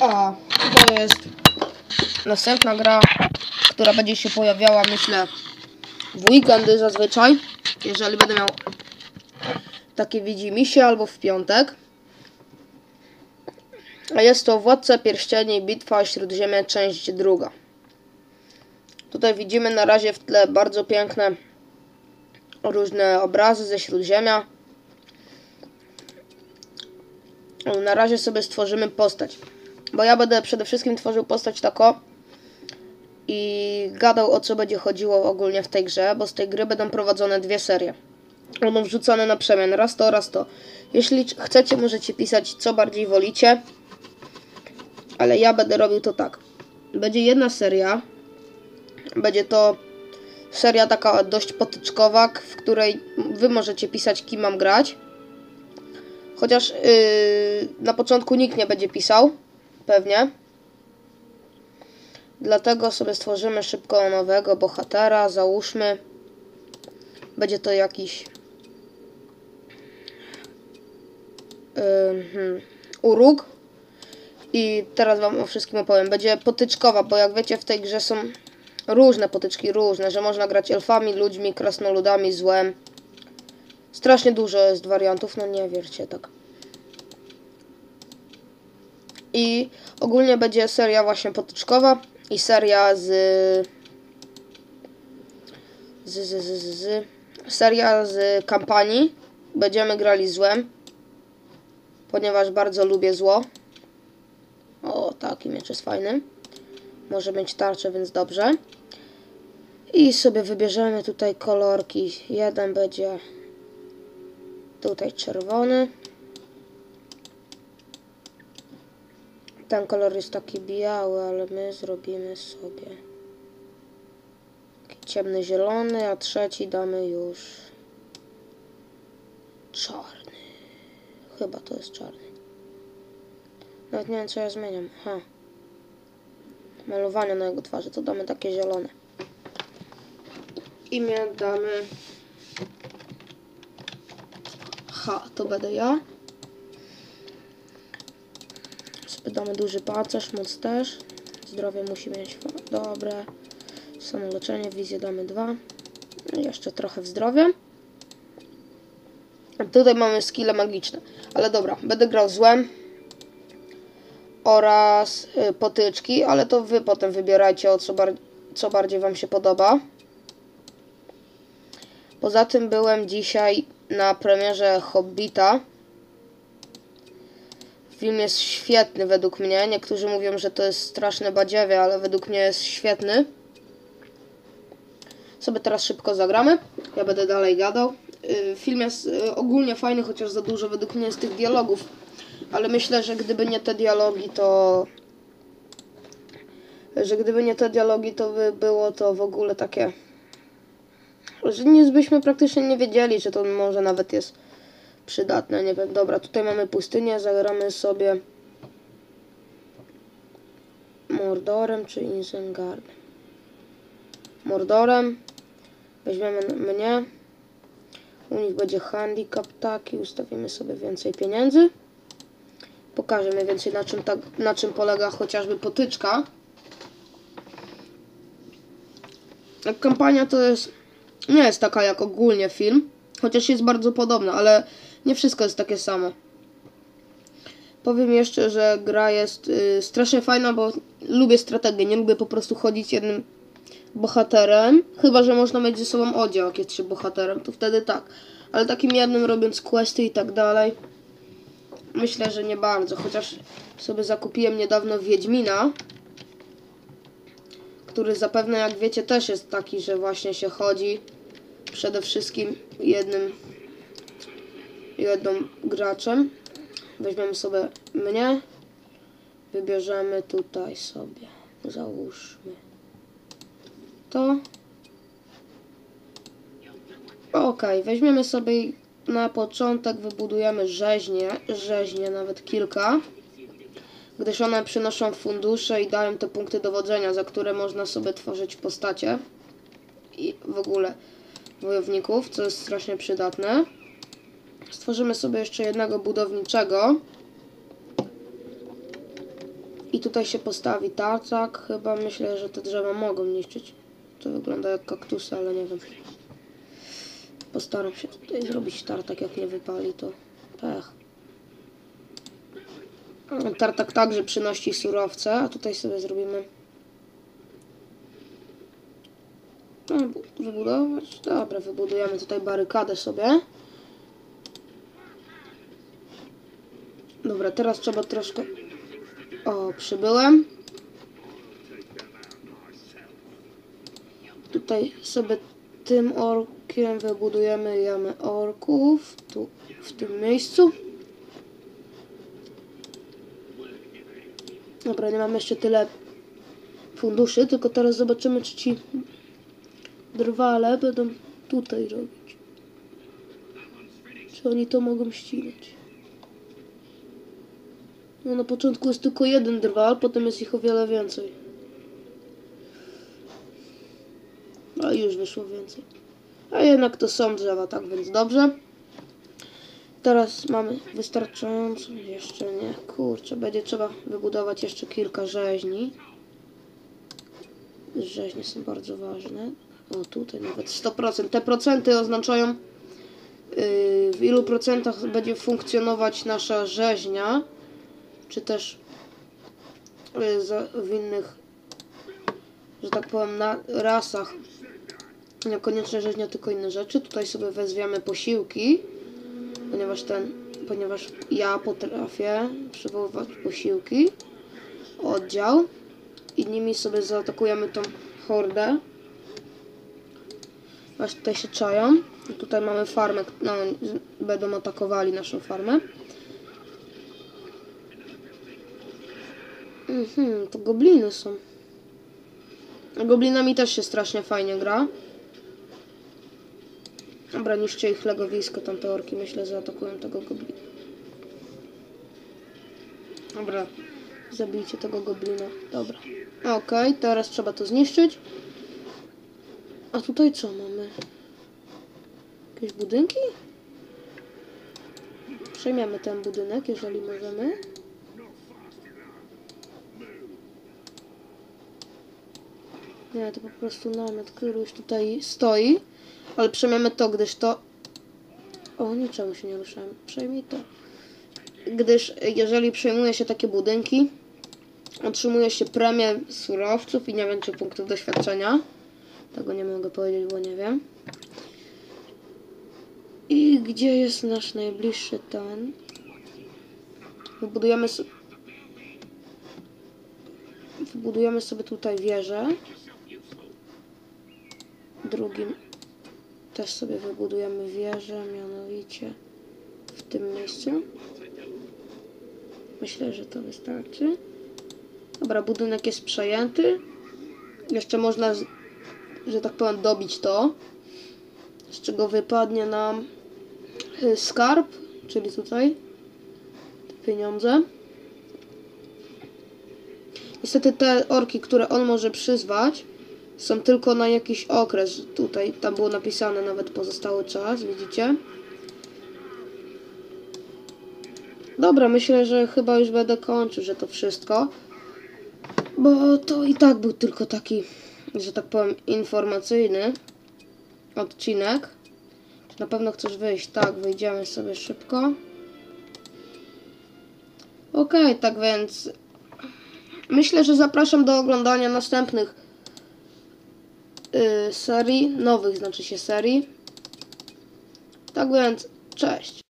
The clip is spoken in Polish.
A to jest następna gra, która będzie się pojawiała, myślę, w weekendy zazwyczaj, jeżeli będę miał takie widzimisię albo w piątek. A jest to Władca Pierścieni Bitwa Śródziemia, część druga. Tutaj widzimy na razie w tle bardzo piękne różne obrazy ze Śródziemia. Na razie sobie stworzymy postać. Bo ja będę przede wszystkim tworzył postać tako i gadał o co będzie chodziło ogólnie w tej grze, bo z tej gry będą prowadzone dwie serie. Będą wrzucane na przemian, raz to, raz to. Jeśli chcecie, możecie pisać co bardziej wolicie, ale ja będę robił to tak. Będzie jedna seria, będzie to seria taka dość potyczkowa, w której wy możecie pisać kim mam grać. Chociaż yy, na początku nikt nie będzie pisał, pewnie. Dlatego sobie stworzymy szybko nowego bohatera, załóżmy. Będzie to jakiś yy, uruk. I teraz wam o wszystkim opowiem. Będzie potyczkowa, bo jak wiecie w tej grze są różne potyczki, różne, że można grać elfami, ludźmi, krasnoludami, złem. Strasznie dużo jest wariantów, no nie wiercie tak. I ogólnie będzie seria właśnie potyczkowa i seria z z, z, z, z, z seria z kampanii. Będziemy grali złem, ponieważ bardzo lubię zło. O, taki miecz jest fajny. Może mieć tarczę, więc dobrze. I sobie wybierzemy tutaj kolorki. Jeden będzie tutaj czerwony. Ten kolor jest taki biały, ale my zrobimy sobie taki ciemny zielony, a trzeci damy już czarny. Chyba to jest czarny. Nawet nie wiem co ja zmieniam. Ha. Malowanie na jego twarzy, to damy takie zielone. Imię damy... Ha, to będę ja. Damy duży pancerz, moc też. Zdrowie musi mieć dobre. Samoleczenie, wizję damy dwa. I jeszcze trochę w zdrowie. Tutaj mamy skille magiczne. Ale dobra, będę grał złem oraz y, potyczki, ale to wy potem wybierajcie o co, bar co bardziej wam się podoba. Poza tym byłem dzisiaj na premierze Hobbita. Film jest świetny według mnie. Niektórzy mówią, że to jest straszne badziewie, ale według mnie jest świetny. Sobie teraz szybko zagramy. Ja będę dalej gadał. Y, film jest y, ogólnie fajny, chociaż za dużo według mnie jest tych dialogów. Ale myślę, że gdyby nie te dialogi, to... Że gdyby nie te dialogi, to by było to w ogóle takie... Że nic byśmy praktycznie nie wiedzieli, że to może nawet jest przydatne, nie wiem. Dobra, tutaj mamy pustynię, zagramy sobie Mordorem czy Isengardem. Mordorem. Weźmiemy mnie. U nich będzie handicap taki, ustawimy sobie więcej pieniędzy. Pokażę mniej więcej na czym, tak, na czym polega chociażby potyczka. Kampania to jest nie jest taka jak ogólnie film, chociaż jest bardzo podobna, ale nie wszystko jest takie samo. Powiem jeszcze, że gra jest y, strasznie fajna, bo lubię strategię, nie lubię po prostu chodzić jednym bohaterem, chyba, że można mieć ze sobą oddział, jak jest się bohaterem, to wtedy tak. Ale takim jednym robiąc questy i tak dalej, myślę, że nie bardzo, chociaż sobie zakupiłem niedawno Wiedźmina, który zapewne, jak wiecie, też jest taki, że właśnie się chodzi przede wszystkim jednym jedną graczem. Weźmiemy sobie mnie. Wybierzemy tutaj sobie. Załóżmy to. Ok, weźmiemy sobie na początek, wybudujemy rzeźnie, rzeźnie nawet kilka, gdyż one przynoszą fundusze i dają te punkty dowodzenia, za które można sobie tworzyć postacie i w ogóle wojowników, co jest strasznie przydatne. Stworzymy sobie jeszcze jednego budowniczego. I tutaj się postawi tartak. Chyba myślę, że te drzewa mogą niszczyć. To wygląda jak kaktusy, ale nie wiem. Postaram się tutaj zrobić tartak, jak nie wypali to pech. Tartak także przynosi surowce, a tutaj sobie zrobimy No, bu- wybudować? Dobra, wybudujemy tutaj barykadę sobie. Dobra, teraz trzeba troszkę... O, przybyłem. Tutaj sobie tym orkiem wybudujemy jamę orków. Tu, w tym miejscu. Dobra, nie mam jeszcze tyle funduszy, tylko teraz zobaczymy, czy ci drwale będą tutaj robić. Czy oni to mogą ścinać? No na początku jest tylko jeden drwal, potem jest ich o wiele więcej. A już wyszło więcej. A jednak to są drzewa, tak więc dobrze. Teraz mamy wystarczająco. Jeszcze nie. Kurczę, będzie trzeba wybudować jeszcze kilka rzeźni. Rzeźnie są bardzo ważne. O, tutaj nawet 100%. Te procenty oznaczają yy, w ilu procentach będzie funkcjonować nasza rzeźnia, czy też za, w innych, że tak powiem, na, rasach. Niekoniecznie rzeźnia, tylko inne rzeczy. Tutaj sobie wezwiemy posiłki, ponieważ ten, ponieważ ja potrafię przywoływać posiłki. Oddział. I nimi sobie zaatakujemy tą hordę. Właśnie tutaj się czają. Tutaj mamy farmę. No, będą atakowali naszą farmę. Mhm, to gobliny są. Goblinami też się strasznie fajnie gra. Dobra, niszcie ich legowisko, tam te orki myślę zaatakują tego goblina. Dobra, zabijcie tego goblina. Dobra. Okej, teraz trzeba to zniszczyć. A tutaj co mamy? Jakieś budynki? Przejmiemy ten budynek, jeżeli możemy. Nie, to po prostu namiot, który już tutaj stoi. Ale przejmiemy to, gdyż to... O, niczemu się nie ruszałem. Przejmij to. Gdyż jeżeli przejmuje się takie budynki, otrzymuje się premię surowców i nie wiem czy punktów doświadczenia. Tego nie mogę powiedzieć, bo nie wiem. I gdzie jest nasz najbliższy ten? Wybudujemy sobie... Wybudujemy sobie tutaj wieżę. Drugim też sobie wybudujemy wieżę, mianowicie w tym miejscu. Myślę, że to wystarczy. Dobra, budynek jest przejęty. Jeszcze można, że tak powiem, dobić to. Z czego wypadnie nam y, skarb, czyli tutaj pieniądze. Niestety te orki, które on może przyzwać, są tylko na jakiś okres. Tutaj, tam było napisane nawet pozostały czas, widzicie? Dobra, myślę, że chyba już będę kończył, że to wszystko. Bo to i tak był tylko taki, że tak powiem, informacyjny odcinek. Na pewno chcesz wyjść? Tak, wyjdziemy sobie szybko. Okej, tak więc myślę, że zapraszam do oglądania następnych y, serii, nowych znaczy się serii. Tak więc, cześć.